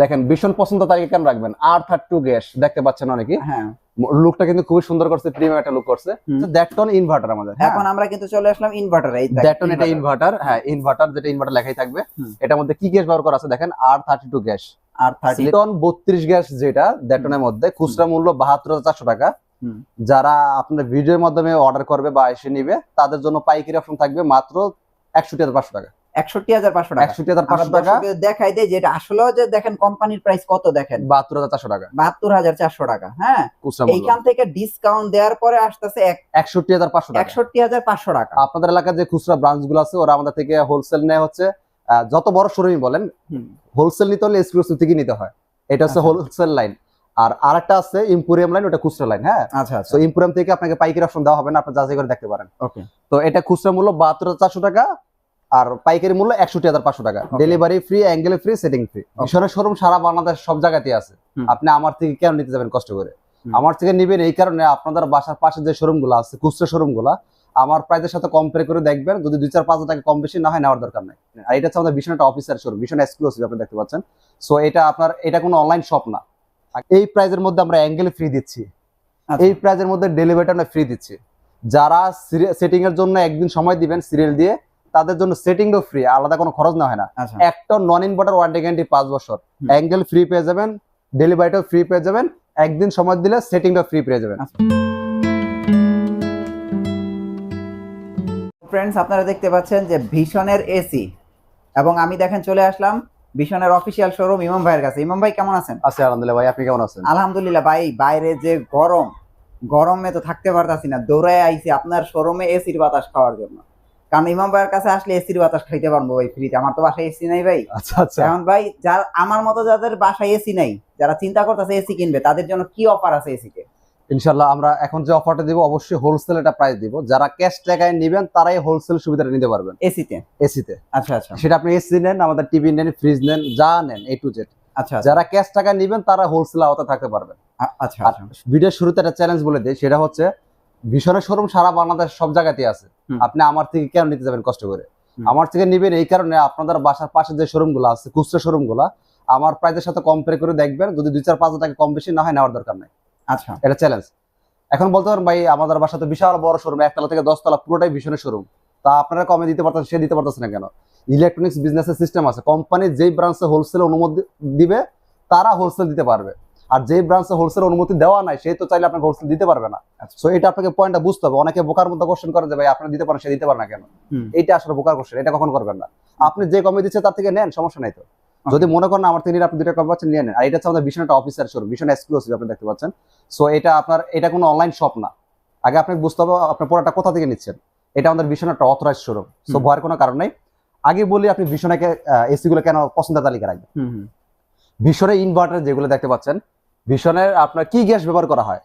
দেখেন ভীষণ পছন্দ তালিকা কেন রাখবেন? আর থার্টি টু গ্যাস দেখতে পাচ্ছেন অনেকে? হ্যাঁ। লুকটা কিন্তু খুবই সুন্দর করছে প্রিমিয়াম একটা লুক করছে। হুম। দ্যাটটন ইনভার্টার আমাদের হ্যাঁ। এখন আমরা কিন্তু চলে আসলাম ইনভার্টারে এই দেখ, দ্যাটটন এটা ইনভার্টার হ্যাঁ ইনভার্টার যেটা ইনভার্টার লেখাই থাকবে। এটার মধ্যে কি গ্যাস ব্যবহার করা আছে দেখেন? আর থার্টি টু গ্যাস। আর থার্টি সিলিটন বত্রিশ গ্যাস যেটা দ্যাটনের মধ্যে খুচরা মূল্য বাহাত্তর হাজার চারশো টাকা। যারা আপনার ভিডিওর মাধ্যমে অর্ডার করবে বা এসে নিবে তাদের জন্য পাইকারি অপশন থাকবে মাত্র একষট্টি হাজার পাঁচশো টাকা। একষট্টি হাজার পাঁচশো টাকা। একষট্টি হাজার পাঁচশো টাকা। দেখাই দেয় যেটা আসলেও যে দেখেন কোম্পানির প্রাইস কত দেখেন? বাহাত্তর হাজার চারশো টাকা। বাহাত্তর হাজার চারশো টাকা হ্যাঁ? এইখান থেকে ডিসকাউন্ট দেওয়ার পরে আসতেছে একষট্টি হাজার পাঁচশো টাকা। একষট্টি হাজার পাঁচশো টাকা। আপনাদের এলাকার যে খুচরা ব্রাঞ্চগুলো আছে ওরা আমাদের থেকে হোলসেল নেয় হচ্ছে যত বড় শোরুমই বলেন। হোলসেল নিতে হলে এক্সক্লুসিভ থেকে নিতে হয়। এটা হচ্ছে আচ্ছা। হোলসেল লাইন আর আরেকটা আছে ইম্পোরিয়াম লাইন ওটা খুচরা লাইন হ্যাঁ? আচ্ছা আচ্ছা। তো ইম্পোরিয়াম থেকে আপনাকে পাইকারি অপশন দেওয়া হবে না আপনি যাচাই করে দেখতে পারেন। ওকে তো এটা খুচরা মূল্য বাহাত্তর চারশো টাকা আর পাইকারি মূল্য একষট্টি হাজার পাঁচশো টাকা। Delivery free angle free setting free মিশনের শোরুম সারা বাংলাদেশ সব জায়গাতেই আছে। আপনি আমার থেকে কেন নিতে যাবেন কষ্ট করে। আমার থেকে নিবেন এই কারণে আপনাদের বাসার পাশে যে শোরুমগুলো আছে খুচরা শোরুমগুলা আমার প্রাইসের সাথে কম্পেয়ার করে দেখবেন। যদি দুই চার পাঁচ হাজার টাকা কম বেশি না হয় নেওয়ার দরকার নাই। আর এটা হচ্ছে আমাদের ভীষণ একটা অফিসার শোরুম ভীষণ এক্সক্লুসিভ আপনি দেখতে পাচ্ছেন। সো এটা আপনার এটা কোনো অনলাইন শপ না। এই প্রাইজের মধ্যে আমরা অ্যাঙ্গেল ফ্রি দিচ্ছি। আচ্ছা। এই প্রাইজের মধ্যে ডেলিভারিটা আমরা ফ্রি দিচ্ছি। যারা সেটিং এর জন্য একদিন সময় দিবেন সিরিয়াল দিয়ে তাদের জন্য সেটিংও ফ্রি আলাদা কোনো খরচ না হয় না। আচ্ছা। একটা নন ইনভার্টার ওয়ারেন্টি গ্যারান্টি পাঁচ বছর। অ্যাঙ্গেল ফ্রি পেয়ে যাবেন ডেলিভারিটাও ফ্রি পেয়ে যাবেন একদিন সময় দিলে সেটিংটা ফ্রি পেয়ে যাবেন। ফ্রেন্ডস আপনারা দেখতে পাচ্ছেন যে ভীষণের এসি এবং আমি দেখেন চলে আসলাম ভীষণের অফিসিয়াল শোরুম ইমাম ভাইয়ের কাছে। ইমাম ভাই কেমন আছেন? আচ্ছা আলহামদুলিল্লাহ ভাই আপনি কেমন আছেন? আলহামদুলিল্লাহ ভাই বাইরে যে গরম গরমে তো থাকতে পারতাছি না দৌড়ায় আইছি আপনার শোরুমে এসির বাতাস খাওয়ার জন্য। কারণ ইমাম ভাইয়ের কাছে আসলে এসির বাতাস খাইতে পারব ভাই ফ্রিতে আমার তো বাসায় এসি নাই ভাই। আচ্ছা আচ্ছা। এখন ভাই যার আমার মতো যাদের বাসায় এসি নাই যারা চিন্তা করতেছে এসি কিনবে তাদের জন্য কি অফার আছে এসিতে ইনশাল্লাহ আমরা এখন যে অফারটা দিব অবশ্যই হোলসেল একটা প্রাইস দিব। যারা ক্যাশ টাকায় নেবেন তারাই হোলসেল সুবিধাটা নিতে পারবেন। এসিতে এসিতে আচ্ছা আচ্ছা। সেটা আপনি এসি নেন আমাদের টিভি নেন ফ্রিজ নেন যা নেন এ টু জেড আচ্ছা যারা ক্যাশ টাকায় নেবেন তারা হোলসেল আওতা থাকতে পারবেন। আচ্ছা আর আচ্ছা। শুরুতে একটা চ্যালেঞ্জ বলে দিই সেটা হচ্ছে ভীষণের শোরুম সারা বাংলাদেশ সব জায়গাতে আছে। আপনি আমার থেকে কেন নিতে যাবেন কষ্ট করে? আমার থেকে নিবেন এই কারণে আপনাদের বাসার পাশে যে শোরুমগুলো আছে খুচরা শোরুমগুলা আমার প্রাইসের সাথে কম্পেয়ার করে দেখবেন যদি দুই চার পাঁচ হাজার টাকা কম বেশি না হয় নেওয়ার দরকার নাই। আচ্ছা। এটা চ্যালেঞ্জ এখন বলতে পারেন ভাই আমাদের বাসা তো বিশাল বড় শোরুম একতলা থেকে দশতলা পুরোটাই ভীষণের শোরুম। তা আপনারা কমে দিতে পারতেন সে দিতে পারতেছে না কেন? ইলেকট্রনিক্স বিজনেসের সিস্টেম আছে। কোম্পানি যেই ব্রাঞ্চে হোলসেল অনুমতি দিবে তারা হোলসেল দিতে পারবে। আর যেই ব্রাঞ্চে হোলসেল অনুমতি দেওয়া নাই সে তো চাইলে আপনাকে হোলসেল দিতে পারবে না। আচ্ছা। সো এটা আপনাকে পয়েন্টটা বুঝতে হবে। অনেকে বোকার মতো কোশ্চেন করে যে ভাই আপনি দিতে পারেন সে দিতে পারে না কেন। এইটা আসলে বোকার কোশ্চেন এটা কখন করবেন না। আপনি যে কমে দিচ্ছে তার থেকে নেন সমস্যা নাই তো। যদি মনে করেন আমার থেকে আপনি দুটো কম পাচ্ছেন নিয়ে নেন। আর এটা হচ্ছে আমাদের ভীষণ একটা অফিসার শোরুম ভীষণ এক্সক্লুসিভ আপনি দেখতে পাচ্ছেন। সো এটা আপনার এটা কোনো অনলাইন শপ না। আগে আপনাকে বুঝতে হবে আপনার প্রোডাক্টটা কোথা থেকে নিচ্ছেন? এটা আমাদের ভীষণ একটা অথরাইজ শোরুম সো ভয়ের কোনো কারণ নাই। আগে বলি আপনি ভীষণকে এসি গুলো কেন পছন্দের তালিকা রাখবেন? ভীষণের ইনভার্টার যেগুলো দেখতে পাচ্ছেন ভীষণের আপনার কি গ্যাস ব্যবহার করা হয়?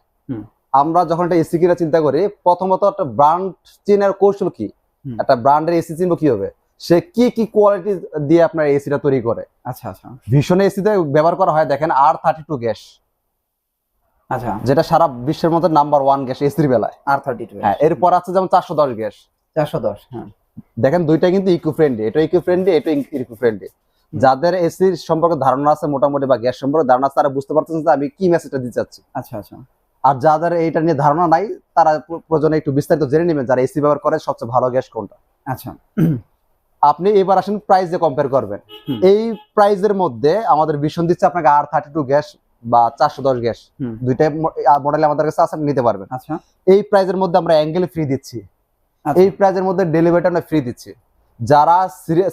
আমরা যখন একটা এসি কিনা চিন্তা করি প্রথমত একটা ব্র্যান্ড চেনার কৌশল কি? একটা ব্র্যান্ডের এসি চিনবো কি হবে সে কি কি কোয়ালিটি দিয়ে আপনার এসিটা তৈরি করে? আচ্ছা আচ্ছা। ভীষণ এসিতে ব্যবহার করা হয় দেখেন আর থার্টি টু গ্যাস। আচ্ছা। যেটা সারা বিশ্বের মধ্যে নাম্বার ওয়ান গ্যাস এসির বেলায়। আর থার্টি টু হ্যাঁ এরপর আছে যেমন চারশো দশ গ্যাস। চারশো দশ হ্যাঁ। দেখেন দুইটা কিন্তু ইকো ফ্রেন্ডলি এটা ইকো ফ্রেন্ডলি এটা ইকো ফ্রেন্ডলি যাদের এসির সম্পর্কে ধারণা আছে মোটামুটি বা গ্যাস সম্পর্কে ধারণা আছে তারা বুঝতে পারতেছেন যে আমি কি মেসেজটা দিতে চাচ্ছি। আচ্ছা আচ্ছা। আর যাদের এইটা নিয়ে ধারণা নাই তারা প্র- প্রয়োজনে একটু বিস্তারিত জেনে নেবেন যারা এসি ব্যবহার করে সবচেয়ে ভালো গ্যাস কোনটা। আচ্ছা। আপনি এবার আসেন প্রাইস দিয়ে কম্পেয়ার করবেন। এই প্রাইজের মধ্যে আমাদের ভীষণ দিচ্ছে আপনাকে আর থার্টি টু গ্যাস বা চারশো দশ গ্যাস। হুম। দুইটাই মডেল আমাদের কাছে আছে নিতে পারবেন। আচ্ছা। এই প্রাইজের মধ্যে আমরা অ্যাঙ্গেল ফ্রি দিচ্ছি। আচ্ছা। এই প্রাইজের মধ্যে ডেলিভারিটা আমরা ফ্রি দিচ্ছি। যারা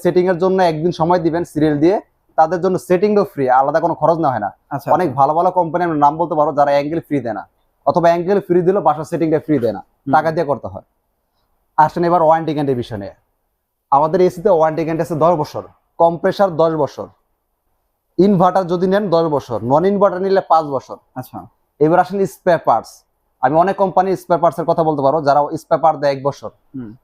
সেটিং এর জন্য একদিন সময় দিবেন সিরিয়াল দিয়ে তাদের জন্য সেটিং সেটিংও ফ্রি আলাদা কোনো খরচ না হয় না। আচ্ছা অনেক ভালো ভালো কোম্পানি আমরা নাম বলতে পারো যারা অ্যাঙ্গেল ফ্রি দেয় না। অথবা অ্যাঙ্গেল ফ্রি দিলেও বাসার সেটিং সেটিংটা ফ্রি দেয় না। টাকা দিয়ে করতে হয়। আসেন এবার ওয়ারেন্টি গ্যান্ডের বিষয় নিয়ে। আমাদের এসিতে ওয়ারেন্টি গ্যারান্টি আছে দশ বছর। কম্প্রেসার দশ বছর। ইনভার্টার যদি নেন দশ বছর। নন ইনভার্টার নিলে পাঁচ বছর। আচ্ছা। এবার আসেন স্পেয়ার পার্টস আমি অনেক কোম্পানি স্পেয়ার পার্টস এর কথা বলতে পারো যারা স্পেয়ার পার্ট দেয় এক বছর।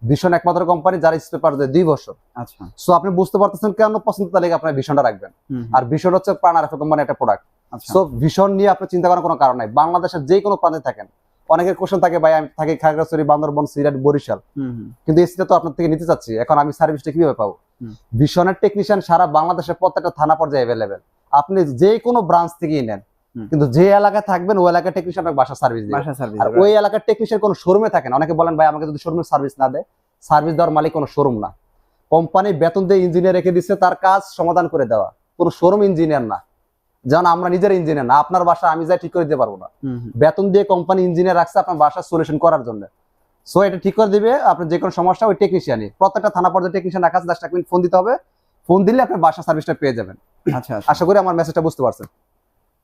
ভীষণ একমাত্র কোম্পানি যারা স্পেয়ার পার্ট দেয় দুই বছর। আচ্ছা। সো আপনি বুঝতে পারতেছেন কেন পছন্দ তালিকা আপনার ভীষণটা রাখবেন। আর ভীষণ হচ্ছে প্রাণ আর কোম্পানি একটা প্রোডাক্ট আচ্ছা। সো ভীষণ নিয়ে আপনি চিন্তা করার কোনো কারণ নাই। বাংলাদেশের যে কোনো প্রান্তে থাকেন। অনেকের কোশ্চেন থাকে ভাই আমি থাকি খাগড়াছড়ি বান্দরবন সিলেট বরিশাল। কিন্তু এসিটা তো আপনার থেকে নিতে চাচ্ছি। এখন আমি সার্ভিসটা কীভাবে পাবো? ভীষণের টেকনিশিয়ান সারা বাংলাদেশের প্রত্যেকটা থানা পর্যায়ে অ্যাভেলেবেল আপনি যে কোনো ব্রাঞ্চ থেকেই নেন। কিন্তু যে এলাকায় থাকবেন ওই এলাকার টেকনিশিয়ান আপনাকে বাসা সার্ভিস দিবে। বাসা সার্ভিস আর ওই এলাকার টেকনিশিয়ান কোনো শোরুমে থাকে না। অনেকে বলেন ভাই আমাকে যদি শোরুমে সার্ভিস না দেয় সার্ভিস দেওয়ার মালিক কোনো শোরুম না। কোম্পানি বেতন দিয়ে ইঞ্জিনিয়ার রেখে দিচ্ছে তার কাজ সমাধান করে দেওয়া। কোনো শোরুম ইঞ্জিনিয়ার না। যেমন আমরা নিজের ইঞ্জিনিয়ার না আপনার বাসা আমি যাই ঠিক করে দিতে পারব না। বেতন দিয়ে কোম্পানি ইঞ্জিনিয়ার রাখছে আপনার বাসার সলিউশন করার জন্য। সো এটা ঠিক করে দিবে আপনার যে কোনো সমস্যা ওই টেকনিশিয়ানই প্রত্যেকটা থানা পর্যায়ে টেকনিশিয়ান রাখা আছে দশ টাকা ফোন দিতে হবে। ফোন দিলে আপনার বাসা সার্ভিসটা পেয়ে যাবেন। আচ্ছা আচ্ছা। আশা করি আমার মেসেজটা বুঝতে পারছেন।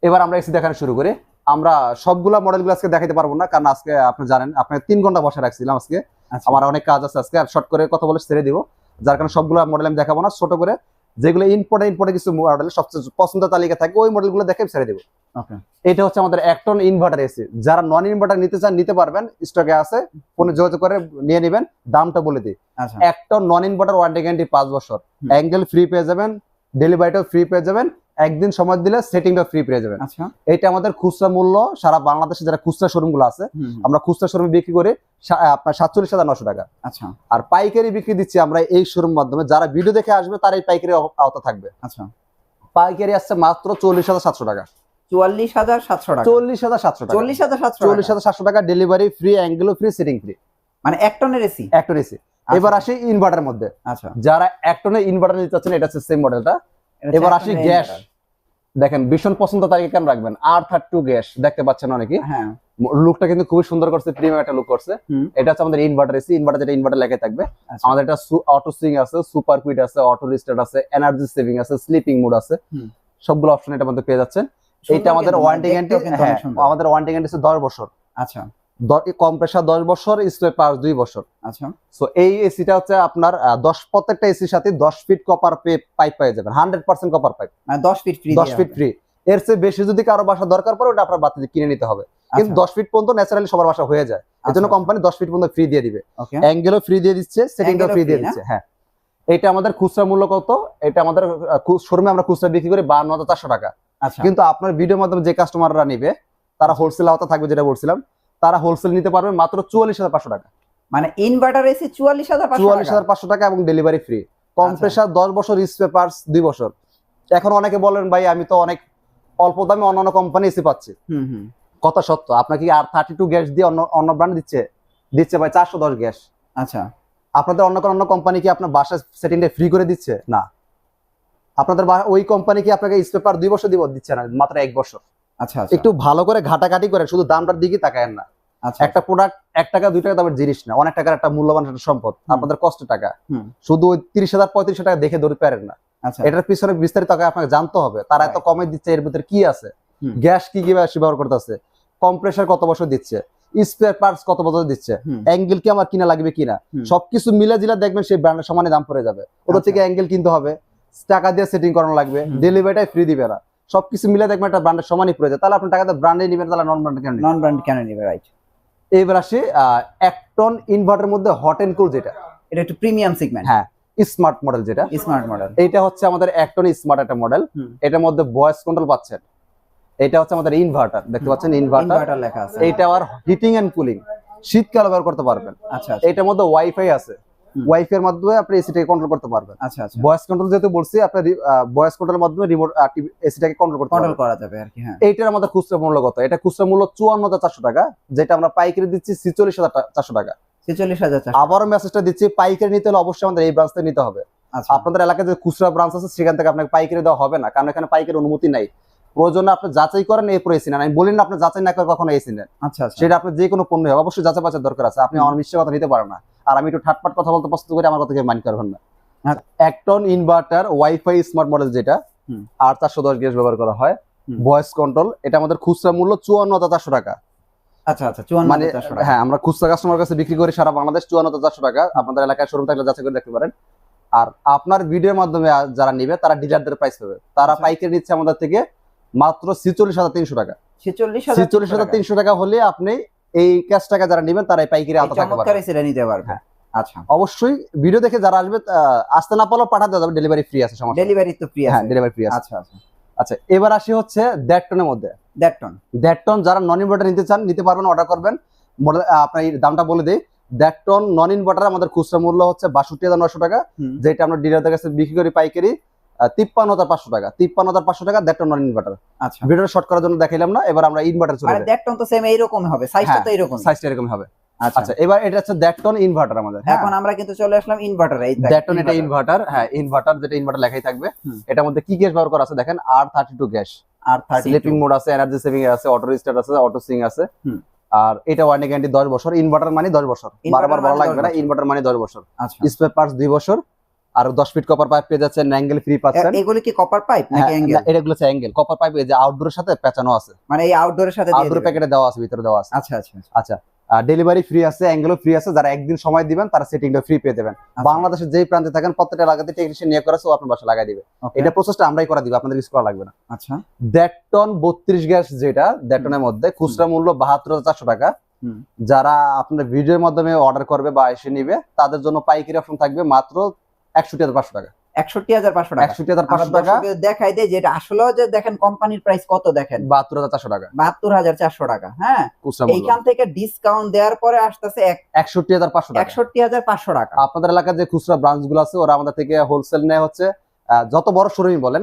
এবার আমরা এসি দেখানো শুরু করি। আমরা সবগুলা মডেলগুলো আজকে দেখাতে পারব না কারণ আজকে আপনি জানেন আপনি তিন ঘণ্টা বসে রাখছিলাম আজকে। আচ্ছা। আমার অনেক কাজ আছে আজকে আর শর্ট করে কথা বলে ছেড়ে দিব। যার কারণে সবগুলো মডেল আমি দেখাবো না ছোট করে। যেগুলো ইম্পোর্টে ইম্পোর্টে কিছু মডেল সবচেয়ে পছন্দ তালিকা থাকে ওই মডেলগুলো দেখে ছেড়ে দিব। এটা হচ্ছে আমাদের একটন ইনভার্টার এসি যারা নন ইনভার্টার নিতে চান নিতে পারবেন স্টকে আছে ফোনে যোগাযোগ করে নিয়ে নেবেন দামটা বলে দিই। একটন নন ইনভার্টার ওয়ারেন্টি গ্যারান্টি পাঁচ বছর। অ্যাঙ্গেল ফ্রি পেয়ে যাবেন ডেলিভারিটাও ফ্রি পেয়ে যাবেন একদিন সময় দিলে সেটিংটা ফ্রি পেয়ে যাবেন। আচ্ছা। এটা আমাদের খুচরা মূল্য সারা বাংলাদেশে যারা খুচরা শোরুমগুলো আছে আমরা খুচরা শোরুমে বিক্রি করি আপনার সাতচল্লিশ হাজার নশো টাকা। আচ্ছা। আর পাইকারি বিক্রি দিচ্ছি আমরা এই শোরুম মাধ্যমে। যারা ভিডিও দেখে আসবে তার এই পাইকারি আওতা থাকবে। আচ্ছা। পাইকারি আসছে মাত্র চল্লিশ হাজার সাতশো টাকা। চুয়াল্লিশ হাজার সাতশো টাকা। চল্লিশ হাজার সাতশো টাকা। চল্লিশ হাজার সাতশো চল্লিশ হাজার সাতশো টাকা ডেলিভারি ফ্রি অ্যাঙ্গেলও ফ্রি সিটিং ফ্রি মানে এক টনের এসি? এসি। এবার আসি ইনভার্টার মধ্যে। আচ্ছা। যারা একটনে ইনভার্টার নিতে চাচ্ছেন এটা হচ্ছে সেম মডেলটা এবার আসি এক গ্যাস টনের দেখেন ভীষণ পছন্দ তারিখে কেন রাখবেন? আর থার্ড টু গ্যাস দেখতে পাচ্ছেন অনেকে হ্যাঁ। লুকটা কিন্তু খুবই সুন্দর করছে প্রিমিয়াম একটা লুক করছে। এটা হচ্ছে আমাদের ইনভার্টার এসি ইনভার্টার যেটা ইনভার্টার লেগে থাকবে। আচ্ছা। আমাদের এটা অটো সুইং আছে সুপার কুইট আছে অটো রিস্টার্ট আছে এনার্জি সেভিং আছে স্লিপিং মোড আছে। সবগুলো অপশন এটা মধ্যে পেয়ে যাচ্ছেন। এইটা এটা আমাদের ওয়ান্টি ওয়ারেন্টি গ্যারান্টি হ্যাঁ। আমাদের ওয়ারেন্টি গ্যারান্টি হচ্ছে দশ বছর। আচ্ছা। কম্প্রেসার দশ বছর স্প্রে পাওয়ার দুই বছর। আচ্ছা। সো এই এসিটা হচ্ছে আপনার দশ প্রত্যেকটা এসির সাথে দশ ফিট কপার পাইপ পেয়ে যাবেন হান্ড্রেড পার্সেন্ট কপার পাইপ দশ ফিট ফ্রি দশ ফিট ফ্রি এর চেয়ে বেশি যদি কারও বাসা দরকার পড়ে ওটা আপনার বাতি কিনে নিতে হবে। আচ্ছা। কিন্তু দশ ফিট পর্যন্ত ন্যাচারালি সবার বাসা হয়ে যায়। এই জন্য কোম্পানি দশ ফিট পর্যন্ত ফ্রি দিয়ে দিবে। অ্যাঙ্গেলও ফ্রি দিয়ে দিচ্ছে সেটিংটাও ফ্রি দিয়ে দিচ্ছে হ্যাঁ। এটা আমাদের খুচরা মূল্য কত? এটা আমাদের শোরুমে আমরা খুচরা বিক্রি করি বান্ন হাজার চারশো টাকা। আচ্ছা। কিন্তু আপনার ভিডিওর মাধ্যমে যে কাস্টমাররা নিবে তারা হোলসেল আওতা থাকবে যেটা বলছিলাম। তারা হোলসেল নিতে পারবে মাত্র চুয়াল্লিশ হাজার পাঁচশো টাকা। মানে ইনভার্টার এসি চুয়াল্লিশ হাজার চুয়াল্লিশ হাজার পাঁচশো টাকা এবং ডেলিভারি ফ্রি কম্প্রেসার দশ বছর ইস পেপার্স দুই বছর। এখন অনেকে বলেন ভাই আমি তো অনেক অল্প দামে অন্যান্য কোম্পানি এসি পাচ্ছি। কথা সত্য। আপনাকে আর থার্টি টু গ্যাস দিয়ে অন্য অন্য ব্র্যান্ড দিচ্ছে? দিচ্ছে ভাই চারশো দশ গ্যাস। আচ্ছা। আপনাদের অন্য কোনো অন্য কোম্পানি কি আপনার বাসার সেটিংটা ফ্রি করে দিচ্ছে? না। আপনাদের ওই কোম্পানি কি আপনাকে ইস স্পেপার দুই বছর দিব? দিচ্ছে না মাত্র এক বছর। আচ্ছা আচ্ছা। একটু ভালো করে ঘাটাঘাটি করে শুধু দামটার দিকে তাকায়েন না। আচ্ছা। একটা প্রোডাক্ট এক টাকা দুই টাকা দামের জিনিস না। অনেক টাকার একটা মূল্যবান একটা সম্পদ। আপনাদের কষ্ট টাকা। শুধু ওই তিরিশ হাজার পঁয়ত্রিশ টাকা দেখে ধরে পারেন না। আচ্ছা। এটার পিছনে বিস্তারিত আপনাকে জানতে হবে। তারা এত কমে দিচ্ছে এর ভিতরে কি আছে? গ্যাস কি কি ব্যবহার করতেছে? কম্প্রেসার কত বছর দিচ্ছে? স্পেয়ার পার্টস কত বছর দিচ্ছে? অ্যাঙ্গেল কি আমার কিনা লাগবে কিনা? সবকিছু মিলে জিলে দেখবেন সেই ব্র্যান্ডের সমানে দাম পড়ে যাবে। ওদের। থেকে অ্যাঙ্গেল কিনতে হবে। টাকা দিয়ে সেটিং করানো লাগবে। ডেলিভারিটাই ফ্রি দিবে না সবকিছু মিলে দেখবেন একটা ব্র্যান্ডের সমানই পড়ে যায়। তাহলে আপনি টাকাতে ব্র্যান্ডে নেবেন তাহলে নন ব্র্যান্ড কেন নন ব্র্যান্ড কেন নিবে রাইট এবার আসি এক টন ইনভার্টার মধ্যে হট এন্ড কুল যেটা। এটা একটু প্রিমিয়াম সেগমেন্ট হ্যাঁ স্মার্ট মডেল যেটা। স্মার্ট মডেল এটা হচ্ছে আমাদের এক টন স্মার্ট একটা মডেল এটার মধ্যে ভয়েস কন্ট্রোল পাচ্ছেন। এটা হচ্ছে আমাদের ইনভার্টার দেখতে পাচ্ছেন ইনভার্টার ইনভার্টার লেখা আছে। এটা আবার হিটিং এন্ড কুলিং শীতকাল ব্যবহার করতে পারবেন। আচ্ছা এটার মধ্যে ওয়াইফাই আছে। এর মাধ্যমে আপনি এসিটাকে কন্ট্রোল করতে পারবেন। আচ্ছা আচ্ছা। ভয়েস কন্ট্রোল যেহেতু বলছি আপনার ভয়েস কন্ট্রোলের মাধ্যমে রিমোট এসিটাকে কন্ট্রোল করতে কন্ট্রোল করা যাবে আর কি হ্যাঁ। এইটার আমাদের খুচরা মূল্য কত? এটা খুচরা মূল্য চুয়ান্ন হাজার চারশো টাকা যেটা আমরা পাইকারি দিচ্ছি ছিচল্লিশ হাজার চারশো টাকা। ছেচল্লিশ হাজার আবারও মেসেজটা দিচ্ছি পাইকারি নিতে হলে অবশ্যই আমাদের এই ব্রাঞ্চ থেকে নিতে হবে। আচ্ছা। আপনাদের এলাকায় যে খুচরা ব্রাঞ্চ আছে সেখান থেকে আপনাকে পাইকারি দেওয়া হবে না কারণ এখানে পাইকারি অনুমতি নাই। প্রয়োজনে আপনি যাচাই করেন এরপরে এসি নেন। আমি বলি না আপনি যাচাই না করে কখনো এসি নেন। আচ্ছা আচ্ছা। সেটা আপনি যে কোনো পণ্য হবে অবশ্যই যাচাই বাচার দরকার আছে। আপনি আমার মিশ্র কথা নিতে পারেন না। আর আমি একটু ঠাটপাট কথা বলতে পছন্দ করি আমার কথা কেউ মানি করবেন না। হ্যাঁ। এক ton inverter wifi smart model যেটা আর চারশো দশ গ্যাস ব্যবহার করা হয়। ভয়েস কন্ট্রোল এটা আমাদের খুচরা মূল্য চুয়ান্ন হাজার চারশো টাকা। আচ্ছা আচ্ছা চুয়ান্ন মানে হ্যাঁ আমরা খুচরা কাস্টমার কাছে বিক্রি করি সারা বাংলাদেশ চুয়ান্ন হাজার চারশো টাকা। আপনাদের এলাকায় শোরুম থাকলে যাচাই করে দেখতে পারেন। আর আপনার ভিডিওর মাধ্যমে যারা নিবে তারা ডিলারদের প্রাইস পাবে। তারা আচ্ছা। পাইকারি নিচ্ছে আমাদের থেকে মাত্র ছিচল্লিশ হাজার তিনশো টাকা। ছিচল্লিশ হাজার তিনশো টাকা হলে আপনি এই ক্যাশ টাকা যারা নিবেন তারা এই পাইকারি আওতা পারবেন এসিটা নিতে পারবে। হ্যাঁ। আচ্ছা। অবশ্যই ভিডিও দেখে যারা আসবে আসতে না পারলেও পাঠাতে যাবে ডেলিভারি ফ্রি আছে সমস্যা ডেলিভারি তো ফ্রি হ্যাঁ ডেলিভারি ফ্রি আছে। আচ্ছা আচ্ছা। আচ্ছা এবার আসি হচ্ছে দেড় টনের মধ্যে। দেড় টন দেড় টন যারা নন ইনভার্টার নিতে চান নিতে পারবেন অর্ডার করবেন। আপনার দামটা বলে দিই। দেড় টন নন ইনভার্টার আমাদের খুচরা মূল্য হচ্ছে বাষট্টি হাজার নশো টাকা যেটা আমরা ডিলারদের কাছে বিক্রি করি পাইকারি। তিপ্পান্ন হাজার পাঁচশো টাকা। তিপ্পান্ন হাজার পাঁচশো টাকা দেড় টন ইনভার্টার আচ্ছা। ভিডিওটা শর্ট করার জন্য দেখাইলাম না এবার আমরা ইনভার্টার চলে মানে যাই। দেড় টন তো সেম এইরকম হবে সাইজটা তো এরকম সাইজটা এরকম হবে। আচ্ছা। আচ্ছা এবার এটা হচ্ছে দেড় টন ইনভার্টার আমাদের হ্যাঁ। এখন আমরা কিন্তু চলে আসলাম ইনভার্টার এই দেড় টন এটা ইনভার্টার হ্যাঁ ইনভার্টার যেটা ইনভার্টার লেখাই থাকবে। এটার মধ্যে কি গ্যাস ব্যবহার করা আছে দেখেন? আর থার্টি টু গ্যাস আর স্লিপিং মোড আছে এনার্জি সেভিং আছে অটো রিস্টার্ট আছে অটো সিং আছে। আর এটা ওয়ারেন্টি গ্যারান্টি দশ বছর ইনভার্টার মানে দশ বছর। বারবার বলা মানে লাগবে না ইনভার্টার মানে দশ বছর। আচ্ছা। স্পেয়ার পার্টস দুই বছর। আর দশ ফিট কপার পাইপ পেয়ে যাচ্ছেন অ্যাঙ্গেল ফ্রি পাচ্ছেন। এগুলি কি কপার পাইপ নাকি হ্যাঁ, অ্যাঙ্গেল না, এটা গুলো অ্যাঙ্গেল কপার পাইপ এই যে আউটডোরের সাথে পেঁচানো আছে। মানে এই আউটডোরের সাথে আউটডোর প্যাকেটে দেওয়া আছে ভিতরে দেওয়া আছে। আচ্ছা আচ্ছা আচ্ছা। আচ্ছা ডেলিভারি ফ্রি আছে অ্যাঙ্গেলও ফ্রি আছে যারা একদিন সময় দিবেন তারা সেটিংটা ফ্রি পেয়ে দেবেন। আচ্ছা। বাংলাদেশের যেই প্রান্তে থাকেন প্রত্যেকটা এলাকাতে টেকনিশিয়ান নিয়ে করে ও আপনার বাসা লাগাই দিবে। এটা প্রসেসটা আমরাই করে দিব আপনাদের কিছু করা লাগবে না। আচ্ছা। দেড় টন বত্রিশ গ্যাস যেটা দেড় টনের মধ্যে খুচরা মূল্য বাহাত্তর হাজার চারশো টাকা। যারা আপনার ভিডিওর মাধ্যমে অর্ডার করবে বা এসে নিবে তাদের জন্য পাইকারি অপশন থাকবে মাত্র একষট্টি হাজার পাঁচশো টাকা। একষট্টি হাজার পাঁচশো টাকা। একষট্টি হাজার পাঁচশো টাকা। দেখাই দেয় যেটা আসলেও যে দেখেন কোম্পানির প্রাইস কত দেখেন? বাহাত্তর হাজার চারশো টাকা। বাহাত্তর হাজার চারশো টাকা হ্যাঁ? এইখান থেকে ডিসকাউন্ট দেওয়ার পরে আসতেছে একষট্টি হাজার পাঁচশো টাকা। একষট্টি হাজার পাঁচশো টাকা। আপনাদের এলাকার যে খুচরা ব্রাঞ্চগুলো আছে ওরা আমাদের থেকে হোলসেল নেয় হচ্ছে যত বড় শোরুমই বলেন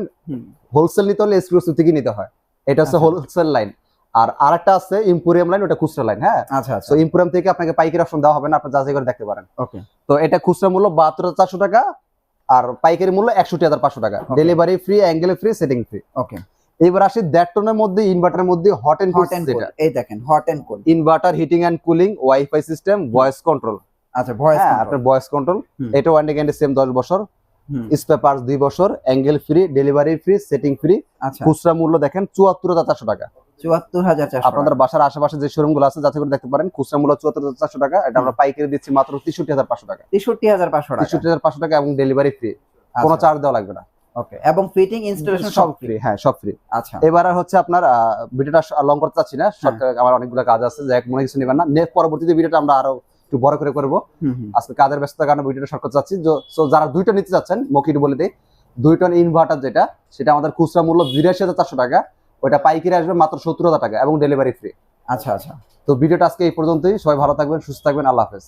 হোলসেল নিতে হলে এক্সক্লুসিভ থেকে নিতে হয়। এটা হচ্ছে আচ্ছা। হোলসেল লাইন আর আরেকটা আছে ইম্পোরিয়াম লাইন ওটা খুচরা লাইন হ্যাঁ? আচ্ছা আচ্ছা। তো ইম্পোরিয়াম থেকে আপনাকে পাইকারি অপশন দেওয়া হবে না আপনি যাচাই করে দেখতে পারেন। ওকে তো এটা খুচরা মূল্য বাহাত্তর চারশো টাকা আর পাইকারি মূল্য একষট্টি হাজার পাঁচশো টাকা। Delivery free angle free setting free okay এবার আসি দেড় টনের মধ্যে ইনভার্টারের মধ্যে হট এন্ড হট এন্ড এই দেখেন hot and cold inverter heating and cooling wifi system voice control আচ্ছা ভয়েস হ্যাঁ আপনার ভয়েস কন্ট্রোল এটা ওয়ারেন্টি গ্যারান্টি সেম দশ বছর। স্পেয়ার পার্টস দুই বছর angle free delivery free setting free খুচরা মূল্য দেখেন চুয়াত্তর হাজার চারশো টাকা। চুয়াত্তর হাজার চারশো আপনাদের বাসার আশেপাশে যে শোরুমগুলো আছে যাতে করে দেখতে পারেন খুচরা মূল্য চুয়াত্তর হাজার চারশো টাকা এটা আমরা পাইকারি দিচ্ছি মাত্র তেষট্টি হাজার পাঁচশো টাকা। তেষট্টি হাজার পাঁচশো টাকা। তেষট্টি হাজার পাঁচশো টাকা এবং ডেলিভারি ফ্রি কোনো চার্জ দেওয়া লাগবে না। ওকে এবং ফিটিং ইনস্টলেশন সব ফ্রি হ্যাঁ সব ফ্রি আচ্ছা। এবার আর হচ্ছে আপনার ভিডিওটা লং করতে চাচ্ছি না শর্ট আমার অনেকগুলো কাজ আছে যাই মনে কিছু নেবেন না। নেক্সট পরবর্তীতে ভিডিওটা আমরা আরও একটু বড় করে করব। আজকে কাজের ব্যস্ততার কারণে ভিডিওটা শর্ট করতে চাচ্ছি। যারা দুইটা নিতে চাচ্ছেন মকিট বলে দিই দুই টন ইনভার্টার যেটা সেটা আমাদের খুচরা মূল্য বিরাশি হাজার চারশো টাকা। ওইটা পাইকারি আসবে মাত্র সত্তর হাজার টাকা এবং ডেলিভারি ফ্রি আচ্ছা আচ্ছা। তো ভিডিওটা আজকে এই পর্যন্তই। সবাই ভালো থাকবেন সুস্থ থাকবেন। আল্লাহ হাফেজ।